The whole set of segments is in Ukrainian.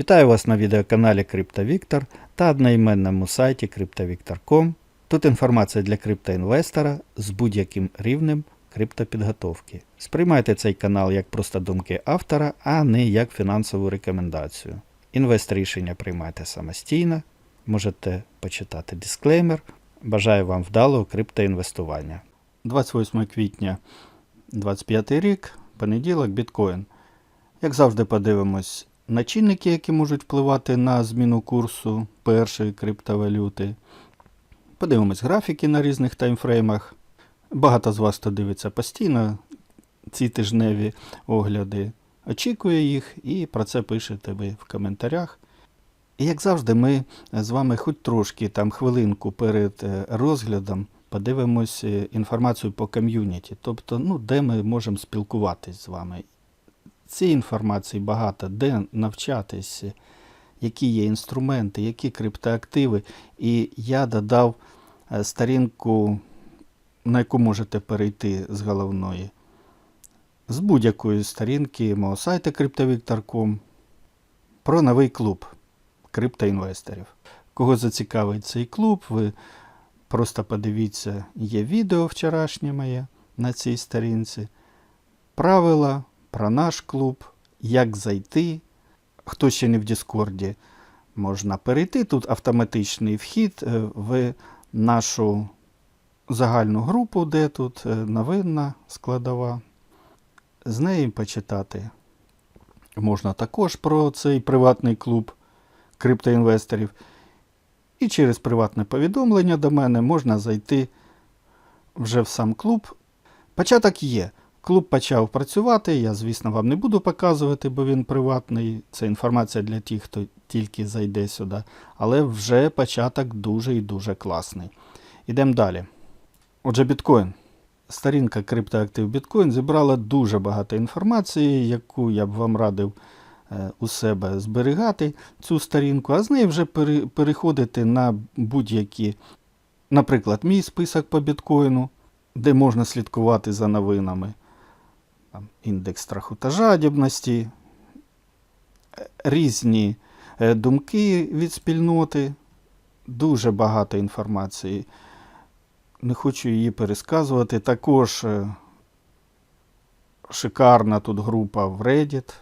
Вітаю вас на відеоканалі CryptoVictor та одноіменному сайті CryptoVictor.com. Тут інформація для криптоінвестора з будь-яким рівнем криптопідготовки. Сприймайте цей канал як просто думки автора, а не як фінансову рекомендацію. Інвест рішення приймайте самостійно, можете почитати дисклеймер. Бажаю вам вдалого криптоінвестування. 28 квітня 25 рік, понеділок, біткоін. Як завжди, подивимось на чинники, які можуть впливати на зміну курсу першої криптовалюти. Подивимось графіки на різних таймфреймах. Багато з вас, хто дивиться постійно ці тижневі огляди, очікує їх і про це пишете ви в коментарях. І як завжди, ми з вами хоч трошки там хвилинку перед е, розглядом подивимось е, інформацію по ком'юніті, тобто, ну, де ми можемо спілкуватись з вами. Цієї інформації багато, де навчатись, які є інструменти, які криптоактиви. І я додав е, сторінку, на яку можете перейти з головної. З будь-якої сторінки мого сайту CryptoVictor.com про новий клуб криптоінвесторів. Кого зацікавить цей клуб, ви просто подивіться, є відео вчорашнє моє на цій сторінці. Правила про наш клуб, як зайти. Хто ще не в Діскорді, можна перейти. Тут автоматичний вхід е, в нашу загальну групу, де тут е, новинна складова. З неї почитати можна також про цей приватний клуб криптоінвесторів. І через приватне повідомлення до мене можна зайти вже в сам клуб. Початок є. Клуб почав працювати. Я, звісно, вам не буду показувати, бо він приватний. Це інформація для тих, хто тільки зайде сюди. Але вже початок дуже і дуже класний. Ідемо далі. Отже, біткоін. Сторінка криптоактив біткоін зібрала дуже багато інформації, яку я б вам радив е, у себе зберігати цю сторінку, а з неї вже переходити на будь-які, наприклад, мій список по біткоїну, де можна слідкувати за новинами. Там, індекс страху та жадібності, е, різні е, думки від спільноти, дуже багато інформації. Не хочу її пересказувати. Також е, шикарна тут група в Reddit.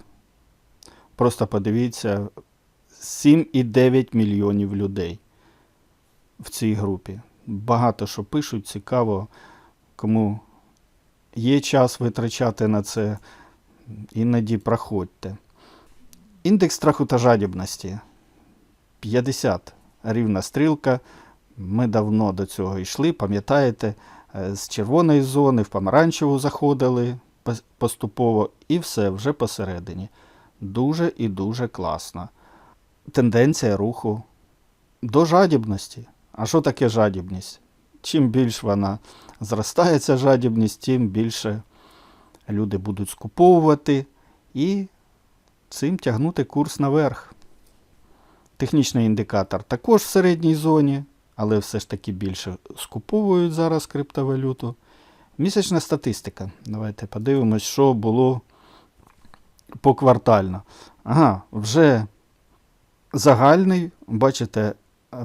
Просто подивіться, 7,9 мільйонів людей в цій групі. Багато що пишуть, цікаво, кому є час витрачати на це, іноді проходьте. Індекс страху та жадібності 50 рівна стрілка. Ми давно до цього йшли, пам'ятаєте, е, з червоної зони в помаранчеву заходили поступово, і все вже посередині. Дуже і дуже класно. Тенденція руху до жадібності. А що таке жадібність? Чим більш вона зростає, ця жадібність, тим більше люди будуть скуповувати і цим тягнути курс наверх. Технічний індикатор також в середній зоні, але все ж таки більше скуповують зараз криптовалюту. Місячна статистика. Давайте подивимось, що було поквартально. Ага, вже загальний, бачите,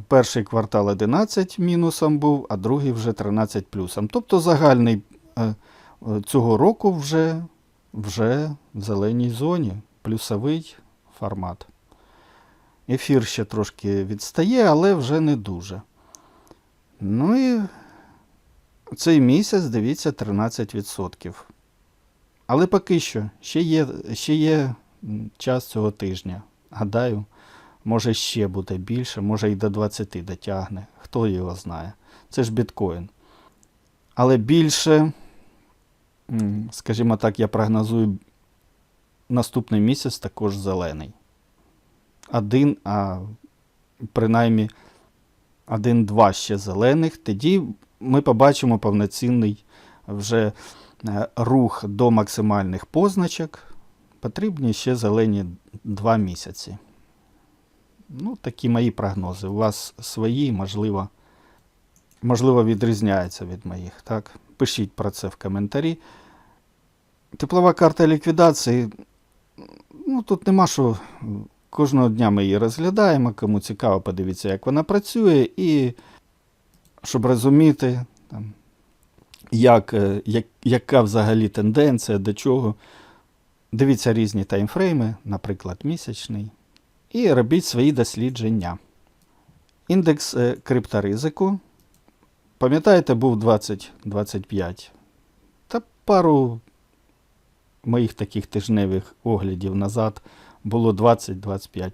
перший квартал 11 мінусом був, а другий вже 13 плюсом. Тобто загальний е, е, цього року вже, вже в зеленій зоні, плюсовий формат. Ефір ще трошки відстає, але вже не дуже. Ну і цей місяць, дивіться, 13%. Але поки що, ще є, ще є час цього тижня. Гадаю, може ще буде більше, може і до 20 дотягне. Хто його знає. Це ж біткоін. Але більше, скажімо так, я прогнозую наступний місяць також зелений. Один, а принаймні один-два ще зелених. Тоді ми побачимо повноцінний вже е, рух до максимальних позначок. Потрібні ще зелені 2 місяці. Ну, такі мої прогнози. У вас свої, можливо, можливо, відрізняються від моїх. Так? Пишіть про це в коментарі. Теплова карта ліквідації. Ну, тут нема що Кожного дня ми її розглядаємо. Кому цікаво, подивіться, як вона працює, і щоб розуміти, там, як, е, як, яка взагалі тенденція, до чого. Дивіться різні таймфрейми, наприклад, місячний, і робіть свої дослідження. Індекс е, крипторизику. Пам'ятаєте, був 20-25. Та пару моїх таких тижневих оглядів назад було 20-25.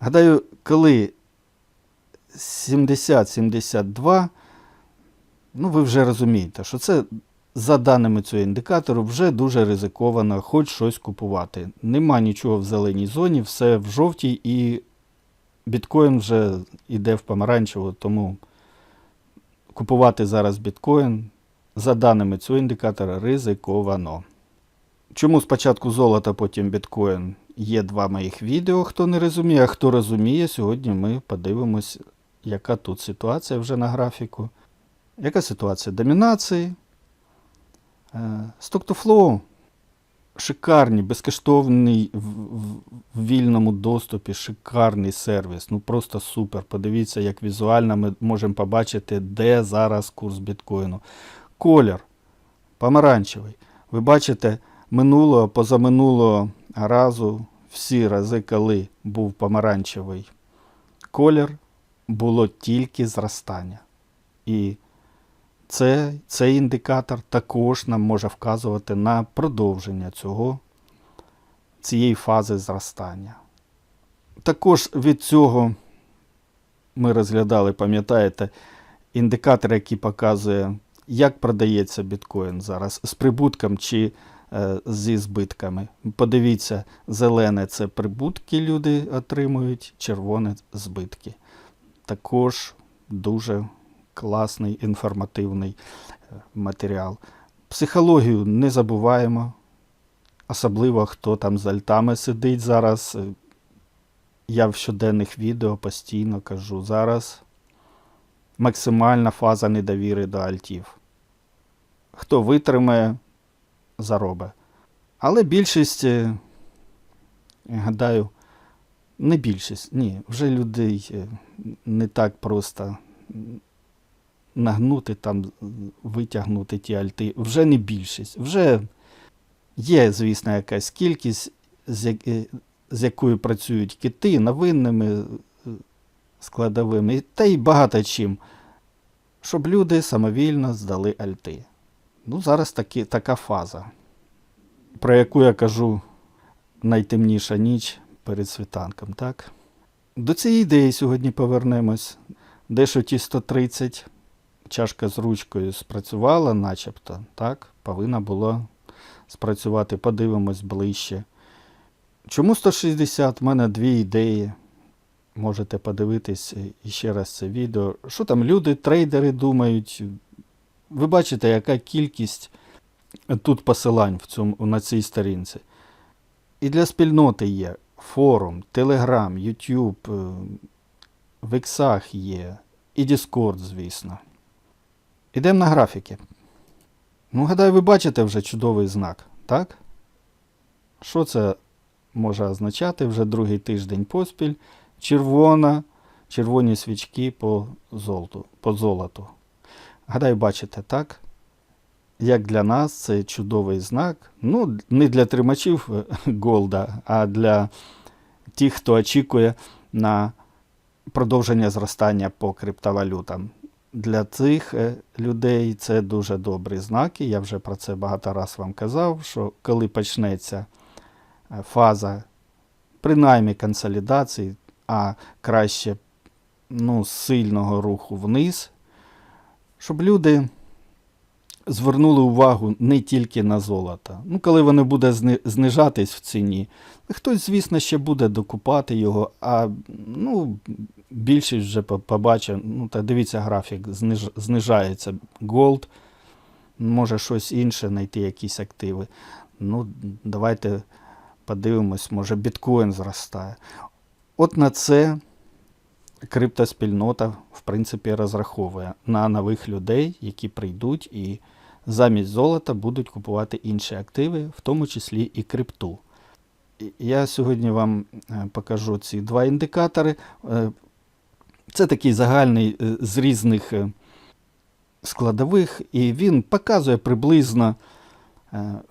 Гадаю, коли 70-72, ну ви вже розумієте, що це за даними цього індикатору вже дуже ризиковано хоч щось купувати. Нема нічого в зеленій зоні, все в жовтій і біткоін вже йде в помаранчеву, тому купувати зараз біткоін за даними цього індикатора ризиковано. Чому спочатку золото, потім біткоін? Є два моїх відео, хто не розуміє, а хто розуміє, сьогодні ми подивимось, яка тут ситуація вже на графіку. Яка ситуація домінації? Stock to Flow шикарний, безкоштовний в вільному доступі, шикарний сервіс. Ну просто супер. Подивіться, як візуально ми можемо побачити, де зараз курс біткоїну. Колір помаранчевий. Ви бачите, минулого, позаминулого разу, всі рази, коли був помаранчевий колір, було тільки зростання. І це, цей індикатор також нам може вказувати на продовження цього, цієї фази зростання. Також від цього ми розглядали, пам'ятаєте, індикатор, який показує, як продається біткоін зараз з прибутком чи е, зі збитками. Подивіться, зелене це прибутки люди отримують, червоне збитки. Також дуже класний інформативний е, матеріал. Психологію не забуваємо, особливо хто там з альтами сидить зараз. Е, Я в щоденних відео постійно кажу, зараз максимальна фаза недовіри до альтів. Хто витримає, заробить. Але більшість, е, гадаю, не більшість, ні, вже людей не так просто нагнути, там, витягнути ті альти. Вже не більшість. Вже є, звісно, якась кількість, з, е, якою працюють кити, новинними е, складовими, та й багато чим, щоб люди самовільно здали альти. Ну, зараз таки, така фаза, про яку я кажу найтемніша ніч перед світанком, так? До цієї ідеї сьогодні повернемось. Дещо ті 130 чашка з ручкою спрацювала, начебто, так, повинна була спрацювати. Подивимось ближче. Чому 160? У мене дві ідеї. Можете подивитись іще раз це відео. Що там люди, трейдери думають? Ви бачите, яка кількість тут посилань в цьому, на цій сторінці. І для спільноти є форум, Телеграм, Ютуб, в іксах є, і Discord, звісно. Ідемо на графіки. Ну, гадаю, ви бачите вже чудовий знак, так? Що це може означати вже другий тиждень поспіль? Червона, червоні свічки по золоту. По золоту. Гадаю, бачите, так? Як для нас це чудовий знак. Ну, не для тримачів Голда, а для тих, хто очікує на продовження зростання по криптовалютам. Для цих е, людей це дуже добрі знаки. Я вже про це багато раз вам казав, що коли почнеться е, фаза, принаймні консолідації, а краще ну, сильного руху вниз, щоб люди звернули увагу не тільки на золото. Ну, коли воно буде знижатись в ціні, хтось, звісно, ще буде докупати його, а ну, більшість вже по- побачить. Ну, та дивіться графік, зниж, знижається голд, може щось інше знайти, якісь активи. Ну, давайте подивимось, може біткоін зростає. От на це криптоспільнота, в принципі, розраховує на нових людей, які прийдуть і замість золота будуть купувати інші активи, в тому числі і крипту. Я сьогодні вам е, покажу ці два індикатори. Е, Це такий загальний е, з різних складових, і він показує приблизно,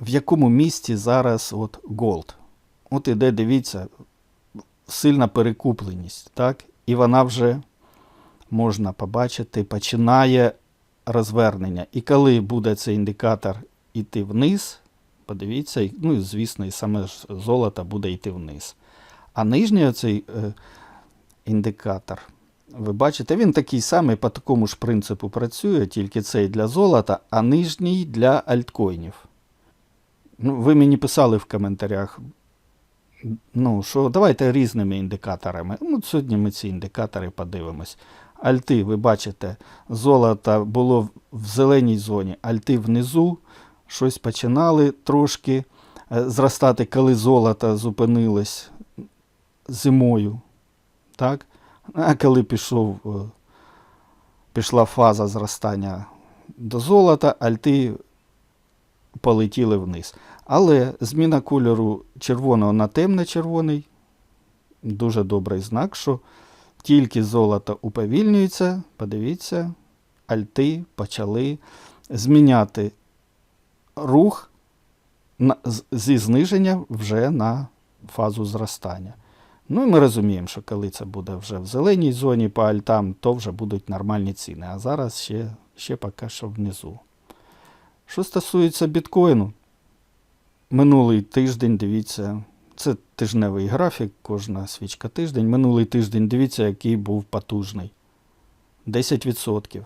в якому місці зараз от Gold. От іде, дивіться, сильна перекупленість, так? І вона вже можна побачити, починає розвернення. І коли буде цей індикатор йти вниз, подивіться, ну і звісно, і саме ж золото буде йти вниз. А нижній оцей е, індикатор, ви бачите, він такий самий по такому ж принципу працює, тільки цей для золота, а нижній для альткоїнів. Ну, ви мені писали в коментарях, ну, що давайте різними індикаторами. Ну, сьогодні ми ці індикатори подивимось. Альти, ви бачите, золото було в- зеленій зоні, альти внизу, щось починали трошки е, зростати, коли золото зупинилось зимою. Так? А коли пішов, е, пішла фаза зростання до золота, альти полетіли вниз. Але зміна кольору червоного на темно-червоний дуже добрий знак, що тільки золото уповільнюється, подивіться, альти почали зміняти рух зі зниження вже на фазу зростання. Ну і ми розуміємо, що коли це буде вже в зеленій зоні по альтам, то вже будуть нормальні ціни. А зараз ще, ще поки що внизу. Що стосується біткоїну, минулий тиждень, дивіться, це тижневий графік, кожна свічка тиждень. Минулий тиждень, дивіться, який був потужний. 10%.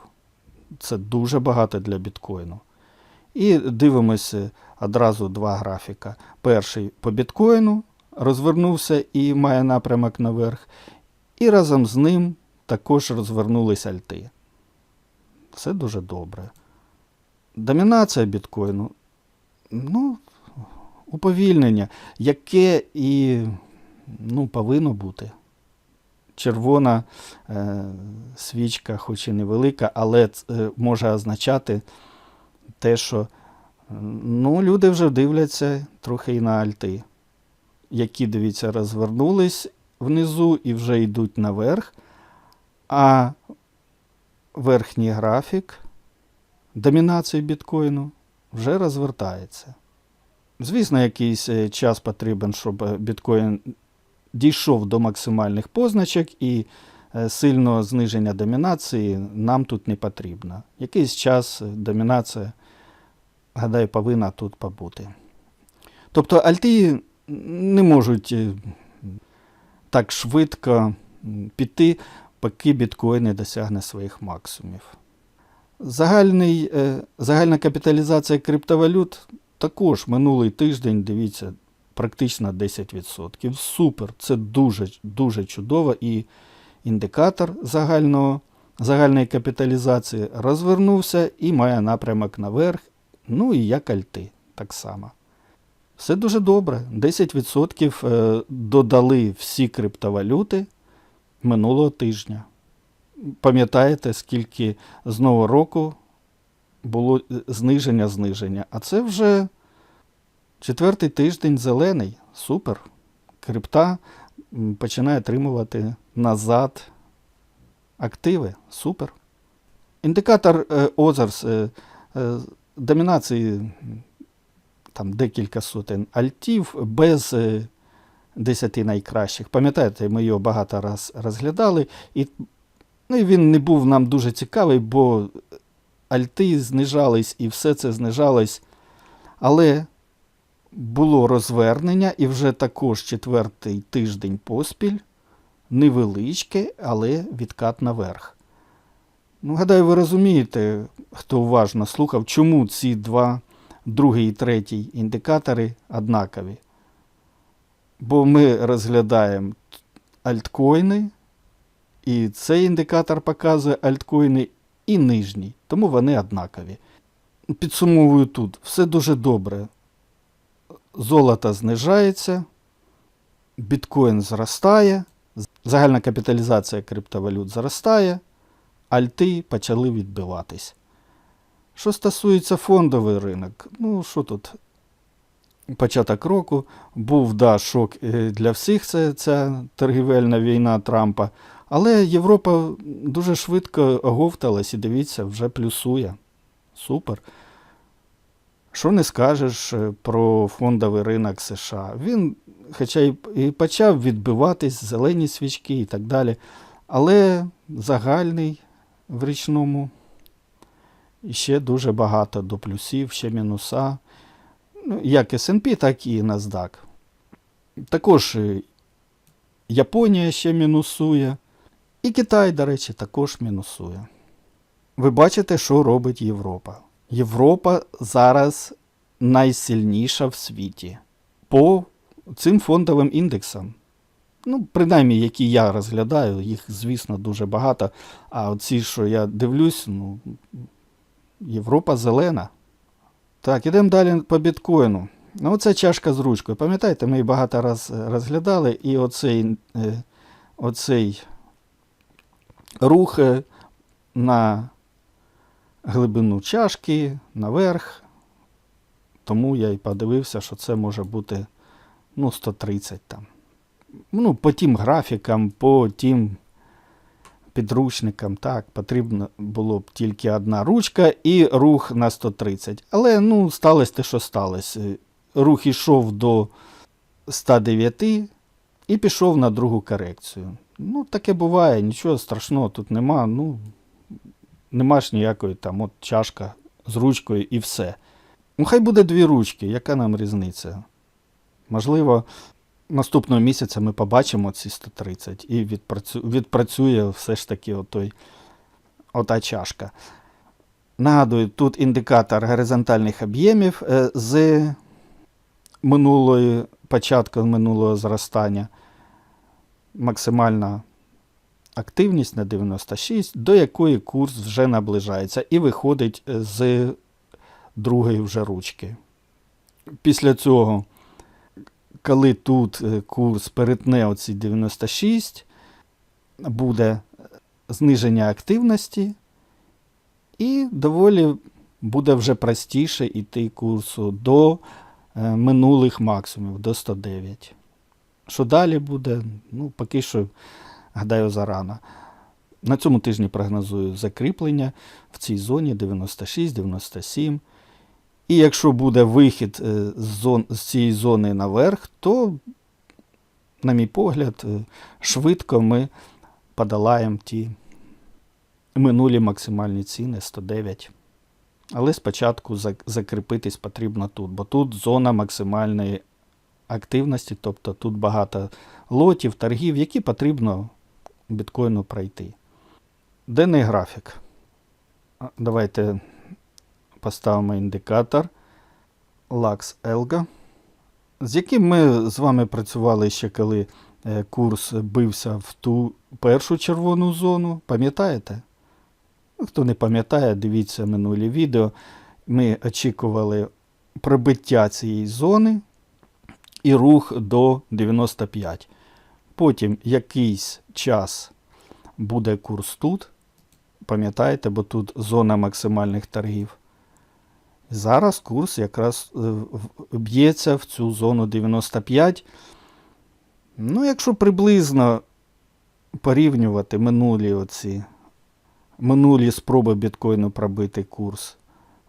Це дуже багато для біткоїну. І дивимося одразу два графіка. Перший по біткоїну розвернувся і має напрямок наверх. І разом з ним також розвернулись альти. Все дуже добре. Домінація біткоїну, ну, уповільнення, яке і ну, повинно бути. Червона е, свічка, хоч і невелика, але е, може означати те, що ну, люди вже дивляться трохи і на альти, які, дивіться, розвернулись внизу і вже йдуть наверх, а верхній графік домінації біткоїну вже розвертається. Звісно, якийсь е, час потрібен, щоб е, біткоін дійшов до максимальних позначок і е, сильного зниження домінації нам тут не потрібно. Якийсь час домінація, гадаю, повинна тут побути. Тобто альти не можуть так швидко піти, поки біткоін не досягне своїх максимумів. Загальний, загальна капіталізація криптовалют також минулий тиждень, дивіться, практично 10%. Супер, це дуже, дуже чудово. І індикатор загального, загальної капіталізації розвернувся і має напрямок наверх. Ну і як альти так само. Все дуже добре. 10% е, додали всі криптовалюти минулого тижня. Пам'ятаєте, скільки з нового року було е, зниження зниження. А це вже четвертий тиждень зелений. Супер. Крипта починає отримувати назад активи. Супер. Індикатор е, Озерс е, домінації там декілька сотень альтів без е, 10 найкращих. Пам'ятаєте, ми його багато раз розглядали, і, ну, він не був нам дуже цікавий, бо альти знижались і все це знижалось. Але було розвернення, і вже також четвертий тиждень поспіль, невеличке, але відкат наверх. Ну, гадаю, ви розумієте, хто уважно слухав, чому ці два, другий і третій індикатори однакові. Бо ми розглядаємо альткоїни, і цей індикатор показує альткоїни і нижній, тому вони однакові. Підсумовую тут, все дуже добре. Золото знижається, біткоін зростає, загальна капіталізація криптовалют зростає, альти почали відбиватись. Що стосується фондовий ринок, ну що тут? початок року. Був да, шок е, для всіх це, ця торгівельна війна Трампа. Але Європа дуже швидко оговталась і дивіться, вже плюсує. Супер. Що не скажеш е, про фондовий ринок США? Він, хоча і почав відбиватись, зелені свічки і так далі, але загальний в річному ще дуже багато до плюсів, ще мінуса. Ну, як S&P, так і NASDAQ. Також е, Японія ще мінусує. І Китай, до речі, також мінусує. Ви бачите, що робить Європа. Європа зараз найсильніша в світі по цим фондовим індексам. Ну, принаймні, які я розглядаю, їх, звісно, дуже багато. А оці, що я дивлюсь, ну, Європа зелена. Так, ідемо далі по біткоїну. Ну, оце чашка з ручкою. Пам'ятаєте, ми її багато раз е, розглядали, і оцей, е, оцей рух е, на глибину чашки, наверх. Тому я і подивився, що це може бути ну, 130 там. Ну, по тим графікам, по тим підручникам, так, потрібно було б тільки одна ручка і рух на 130. Але ну, сталося те, що сталося. Рух ішов до 109 і пішов на другу корекцію. Ну, таке буває, нічого страшного тут нема. Ну, нема ж ніякої там от чашка з ручкою і все. Ну, хай буде дві ручки, яка нам різниця? Можливо, наступного місяця ми побачимо ці 130 і відпрацю... відпрацює все ж таки отой, ота чашка. Нагадую, тут індикатор горизонтальних об'ємів е, з минулої, початку минулого зростання. Максимальна активність на 96, до якої курс вже наближається і виходить з другої вже ручки. Після цього, коли тут е, курс перетне оці 96, буде зниження активності, і доволі буде вже простіше йти курсу до е, минулих максимумів, до 109. Що далі буде? Ну, поки що, гадаю, зарано. На цьому тижні прогнозую закріплення в цій зоні 96-97. І якщо буде вихід е, з, зон, з цієї зони наверх, то, на мій погляд, е, швидко ми подолаємо ті минулі максимальні ціни 109. Але спочатку закріпитись потрібно тут, бо тут зона максимальної активності, тобто тут багато лотів, торгів, які потрібно біткоїну пройти. Денний графік. Давайте поставимо індикатор Lux Elga, з яким ми з вами працювали ще коли е, курс бився в ту першу червону зону. Пам'ятаєте? Ну, Хто не пам'ятає, дивіться минулі відео. Ми очікували пробиття цієї зони і рух до 95. Потім якийсь час буде курс тут. Пам'ятаєте, бо тут зона максимальних торгів. Зараз курс якраз е, б'ється в цю зону 95. Ну, якщо приблизно порівнювати минулі оці, минулі спроби біткоїну пробити курс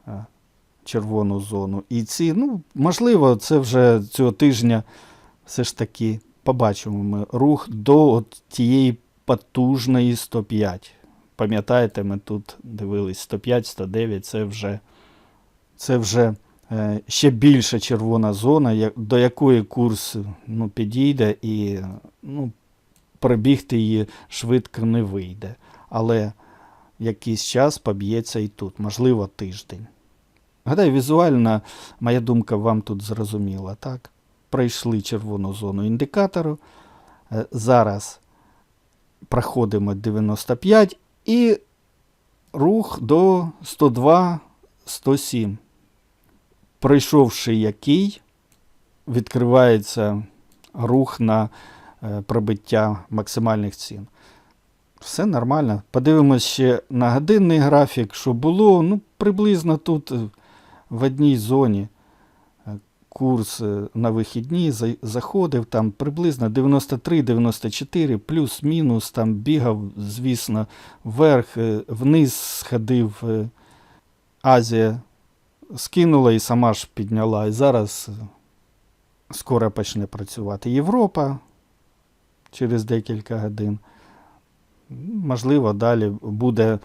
е, червону зону. І ці, ну, можливо, це вже цього тижня все ж таки побачимо ми рух до от тієї потужної 105. Пам'ятаєте, ми тут дивились 105, 109, це вже, це вже е, ще більша червона зона, я- до якої курс ну, підійде і ну, пробігти її швидко не вийде. Але якийсь час поб'ється і тут, можливо, тиждень. Гадаю, візуально моя думка вам тут зрозуміла, так? Пройшли червону зону індикатору. Е, Зараз проходимо 95 і рух до 102-107. Пройшовши який, відкривається рух на е, пробиття максимальних цін. Все нормально. Подивимось ще на годинний графік, що було. Ну, приблизно тут е, в одній зоні. Е, курс е, на вихідні, заходив там приблизно 93-94, плюс-мінус, там бігав, звісно, вверх, е, вниз сходив. Азія скинула і сама ж підняла. І зараз скоро почне працювати Європа через декілька годин. Можливо, далі буде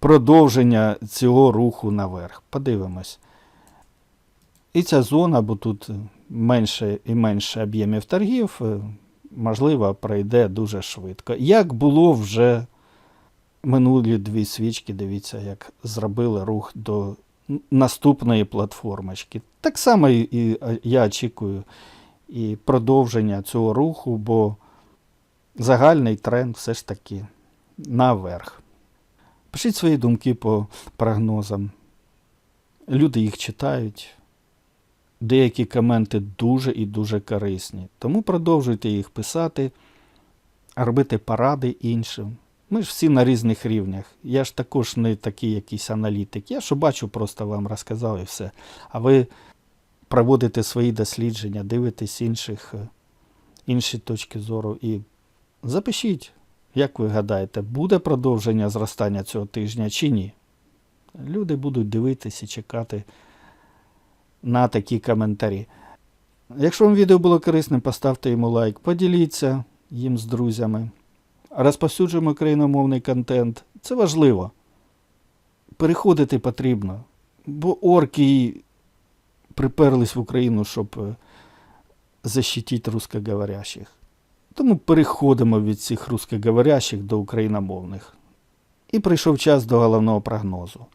продовження цього руху наверх. Подивимось. І ця зона, бо тут менше і менше об'ємів торгів, е, можливо, пройде дуже швидко. Як було вже минулі дві свічки, дивіться, як зробили рух до наступної платформочки. Так само і, е, я очікую і продовження цього руху, бо загальний тренд все ж таки наверх. Пишіть свої думки по прогнозам. Люди їх читають. Деякі коменти дуже і дуже корисні. Тому продовжуйте їх писати, робити поради іншим. Ми ж всі на різних рівнях. Я ж також не такий якийсь аналітик. Я що бачу, просто вам розказав і все. А ви проводите свої дослідження, дивитесь інших, е, інші точки зору і запишіть, як ви гадаєте, буде продовження зростання цього тижня чи ні. Люди будуть дивитися і чекати на такі коментарі. Якщо вам відео було корисним, поставте йому лайк, поділіться їм з друзями. Розповсюджуємо україномовний контент. Це важливо. Переходити потрібно. Бо орки приперлись в Україну, щоб е, защитити русскоговорящих. Тому переходимо від цих русскоговорящих до україномовних. І прийшов час до головного прогнозу.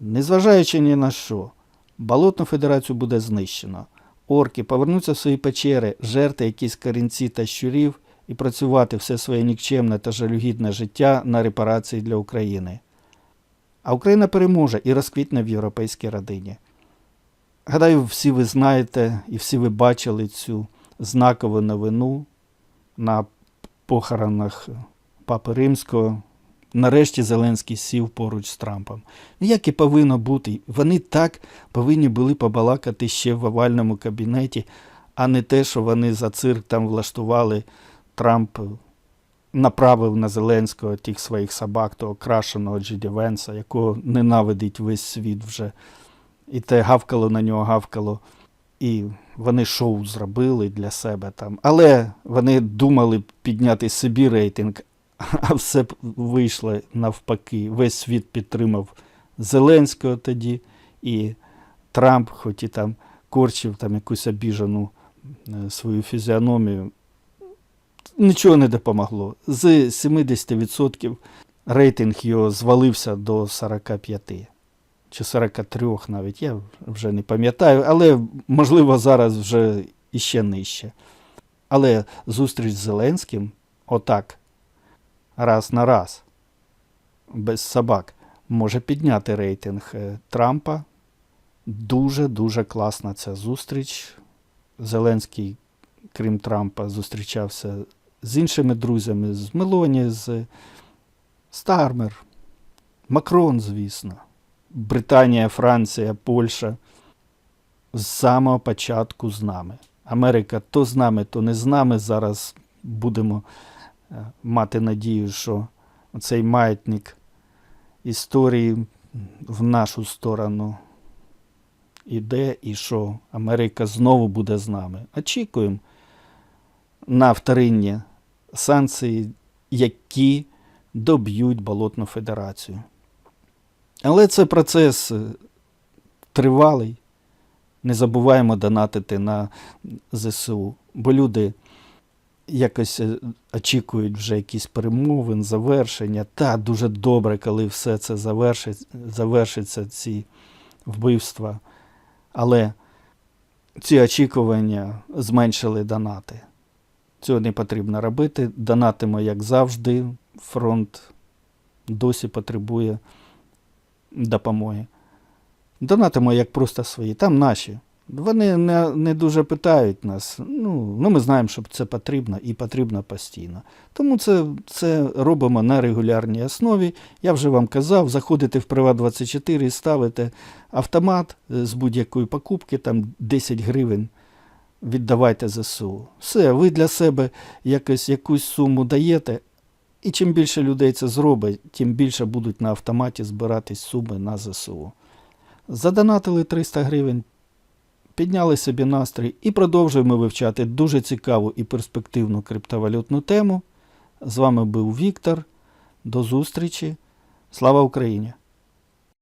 Незважаючи ні на що, Болотну федерацію буде знищено. Орки повернуться в свої печери, жерти якісь корінці та щурів і працювати все своє нікчемне та жалюгідне життя на репарації для України. А Україна переможе і розквітне в європейській родині. Гадаю, всі ви знаєте і всі ви бачили цю знакову новину на похоронах Папи Римського. Нарешті Зеленський сів поруч з Трампом. Як і повинно бути, вони так повинні були побалакати ще в овальному кабінеті, а не те, що вони за цирк там влаштували. Трамп направив на Зеленського тих своїх собак, того крашеного Джиді Венса, якого ненавидить весь світ вже. І те гавкало на нього, гавкало. І вони шоу зробили для себе там. Але вони думали підняти собі рейтинг, а все вийшло навпаки. Весь світ підтримав Зеленського тоді, і Трамп, хоч і там корчив там якусь обіжену е, свою фізіономію, нічого не допомогло. З 70% рейтинг його звалився до 45 чи 43 навіть, я вже не пам'ятаю, але можливо зараз вже іще нижче. Але зустріч з Зеленським, отак, раз на раз, без собак, може підняти рейтинг е, Трампа. Дуже-дуже класна ця зустріч. Зеленський, крім Трампа, зустрічався з іншими друзями, з Мелоні, з Стармер, Макрон, звісно. Британія, Франція, Польща з самого початку з нами. Америка то з нами, то не з нами. Зараз будемо е, мати надію, що цей маятник історії в нашу сторону іде, і що Америка знову буде з нами. Очікуємо на вторинні санкції, які доб'ють Болотну Федерацію. Але це процес е, тривалий. Не забуваємо донатити на ЗСУ, бо люди якось е, очікують вже якісь перемовин, завершення. Та дуже добре, коли все це завершить, завершиться, ці вбивства. Але ці очікування зменшили донати. Цього не потрібно робити. Донатимо, як завжди. Фронт досі потребує допомоги. Донатимо як просто свої. Там наші. Вони не, не дуже питають нас. Ну, ну, ми знаємо, що це потрібно і потрібно постійно. Тому це, це робимо на регулярній основі. Я вже вам казав, заходите в Приват24 і ставите автомат е, з будь-якої покупки, там 10 гривень. Віддавайте ЗСУ. Все, ви для себе якось, якусь суму даєте, і чим більше людей це зробить, тим більше будуть на автоматі збиратись суми на ЗСУ. Задонатили 300 гривень, підняли собі настрій і продовжуємо вивчати дуже цікаву і перспективну криптовалютну тему. З вами був Віктор. До зустрічі. Слава Україні!